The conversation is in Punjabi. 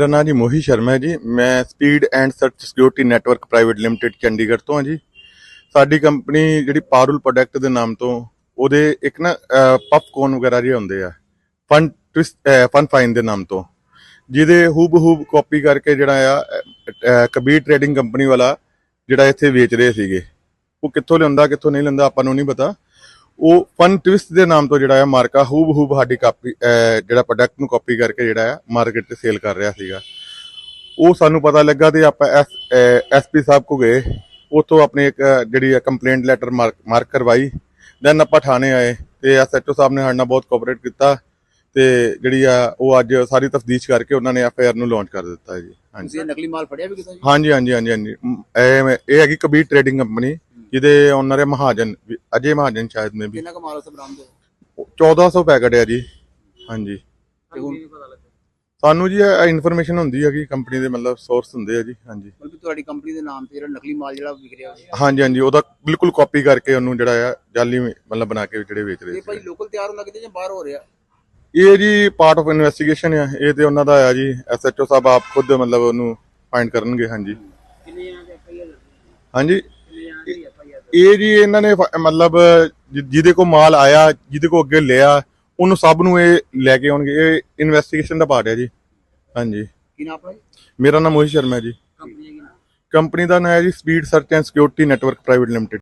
ਮੇਰਾ ਨਾਮ ਜੀ ਮੋਹੀ ਸ਼ਰਮਾ ਹੈ ਜੀ। ਮੈਂ speed and search security network private limited Chandigarh ਤੋਂ ਹਾਂ ਜੀ। ਸਾਡੀ ਕੰਪਨੀ ਜਿਹੜੀ ਪਾਰੂਲ ਪ੍ਰੋਡਕਟ ਦੇ ਨਾਮ ਤੋਂ, ਉਹਦੇ ਇੱਕ ਨਾ ਪਪਕੌਰਨ ਵਗੈਰਾ ਜਿਹੇ ਹੁੰਦੇ ਆ ਫਨ ਟਵਿਸਟ ਫਨ ਫਾਈਨ ਦੇ ਨਾਮ ਤੋਂ। ਜਿਹਦੇ ਹੂਬ-ਹੂਬ ਕਾਪੀ ਕਰਕੇ ਜਿਹੜਾ ਆ ਕਬੀਰ ਟ੍ਰੇਡਿੰਗ ਕੰਪਨੀ ਵਾਲਾ ਜਿਹੜਾ ਇੱਥੇ ਵੇਚ ਰਹੇ ਸੀਗੇ। ਉਹ ਕਿੱਥੋਂ ਲਿਆਉਂਦਾ, ਕਿੱਥੋਂ ਨਹੀਂ ਲਿਆਉਂਦਾ, ਆਪਾਂ ਨੂੰ ਨਹੀਂ ਪਤਾ। ਉਹ ਫਨ ਟਵਿਸਟ ਦੇ ਨਾਮ ਤੋਂ ਜਿਹੜਾ ਆ ਮਾਰਕਾ ਹੂਬ-ਹੂਬ ਸਾਡੀ ਕਾਪੀ ਜਿਹੜਾ ਪ੍ਰੋਡਕਟ ਨੂੰ ਕਾਪੀ ਕਰਕੇ ਜਿਹੜਾ ਆ ਮਾਰਕੀਟ ਤੇ ਸੇਲ ਕਰ ਰਿਹਾ ਸੀਗਾ। ਉਹ ਸਾਨੂੰ ਪਤਾ ਲੱਗਾ ਤੇ ਆਪਾਂ ਐਸਪੀ ਸਾਹਿਬ ਕੋ ਗਏ। ਉਤੋਂ ਆਪਣੀ ਇੱਕ ਜਿਹੜੀ ਕੰਪਲੇਂਟ ਲੈਟਰ ਮਾਰਕ ਕਰਵਾਈ। ਦੈਨ ਆਪਾਂ ਥਾਣੇ ਆਏ ਤੇ ਐਸਐਚਓ ਸਾਹਿਬ ਨੇ ਸਾਡੇ ਨਾਲ ਬਹੁਤ ਕੋਆਪਰੇਟ ਕੀਤਾ ਤੇ ਜਿਹੜੀ ਆ ਉਹ ਅੱਜ ਸਾਰੀ ਤਫਤੀਸ਼ ਕਰਕੇ ਉਹਨਾਂ ਨੇ ਐਫਆਈਆਰ ਨੂੰ ਲਾਂਚ ਕਰ ਦਿੱਤਾ ਹੈ ਜੀ। ਹਾਂਜੀ। ਇਹ ਨਕਲੀ ਮਾਲ ਫੜਿਆ ਵੀ ਕਿਥੋਂ ਜੀ? ਹਾਂਜੀ ਹਾਂਜੀ ਹਾਂਜੀ ਹਾਂਜੀ। ਇਹ ਹੈਗੀ ਕਬੀਰ ਟ੍ਰੇਡਿੰਗ ਕੰਪਨੀ ਜਿਹਦੇ ਓਨਰ ਹੈ ਮਹਾਜਨ ਅਜੇ ਮਹਾਜਨ ਸ਼ਾਇਦ ਮੇ ਵੀ। ਕਿੰਨਾ ਕੁ ਮਾਲ ਉਸ ਬਰਾਮਦ ਹੋਇਆ? 1400 ਪੈਕਟ ਹੈ ਜੀ। ਹਾਂਜੀ। ਤੇ ਹੁਣ ਸਾਨੂੰ ਜੀ ਇਹ ਇਨਫੋਰਮੇਸ਼ਨ ਹੁੰਦੀ ਹੈ ਕਿ ਕੰਪਨੀ ਦੇ ਮਤਲਬ ਸੋਰਸ ਹੁੰਦੇ ਆ ਜੀ ਹਾਂਜੀ। ਮਤਲਬ ਤੁਹਾਡੀ ਕੰਪਨੀ ਦੇ ਨਾਮ ਤੇ ਜਿਹੜਾ ਨਕਲੀ ਮਾਲ ਜਿਹੜਾ ਵਿਕ ਰਿਹਾ ਹੋਇਆ। ਹਾਂਜੀ ਹਾਂਜੀ ਉਹਦਾ ਬਿਲਕੁਲ ਕਾਪੀ ਕਰਕੇ ਉਹਨੂੰ ਜਿਹੜਾ ਆ ਜਾਲੀ ਮਤਲਬ ਬਣਾ ਕੇ ਜਿਹੜੇ ਵੇਚ ਰਹੇ ਇਹ ਭਾਈ ਸੀ ਲੋਕਲ ਤਿਆਰ ਹੁੰਦਾ ਕਿਤੇ ਜਾਂ ਬਾਹਰ ਹੋ ਰਿਹਾ? ਇਹ ਜੀ ਪਾਰਟ ਆਫ ਇਨਵੈਸਟੀਗੇਸ਼ਨ ਆ। ਇਹ ਤੇ ਉਹਨਾਂ ਦਾ ਆ ਜੀ ਐਸਐਚਓ ਸਾਹਿਬ ਆਪ ਖੁਦ ਮਤਲਬ ਉਹਨੂੰ ਫਾਈਂਡ ਕਰਨਗੇ ਹਾਂਜੀ। ਕਿੰਨੇ ਆਂ ਐਫਆਈਆਰ ਹਾਂਜੀ ਕਿੰਨੇ ਆਂ ਦੀ ਐਫਆਈਆਰ ਇਹ ਜੀ ਇਹਨਾਂ ਨੇ ਮਤਲਬ ਜਿਹਦੇ ਕੋ ਮਾਲ ਆਇਆ ਜਿਹਦੇ ਕੋ ਅੱਗੇ ਲਿਆ ਉਹਨੂੰ ਸਭ ਨੂੰ ਇਹ ਲੈ ਕੇ ਆਉਣਗੇ। ਇਹ ਇਨਵੈਸਟੀਗੇਸ਼ਨ ਦਾ ਪਾਰਟ ਹੈ ਜੀ। ਹਾਂਜੀ। ਕੀ ਨਾਮ ਆਪਣਾ ਜੀ? ਮੇਰਾ ਨਾਮ ਮੋਹਿਤ ਸ਼ਰਮਾ ਹੈ ਜੀ। ਕੰਪਨੀ ਦਾ ਨਾਮ? ਹੈ ਜੀ speed search and security network private limited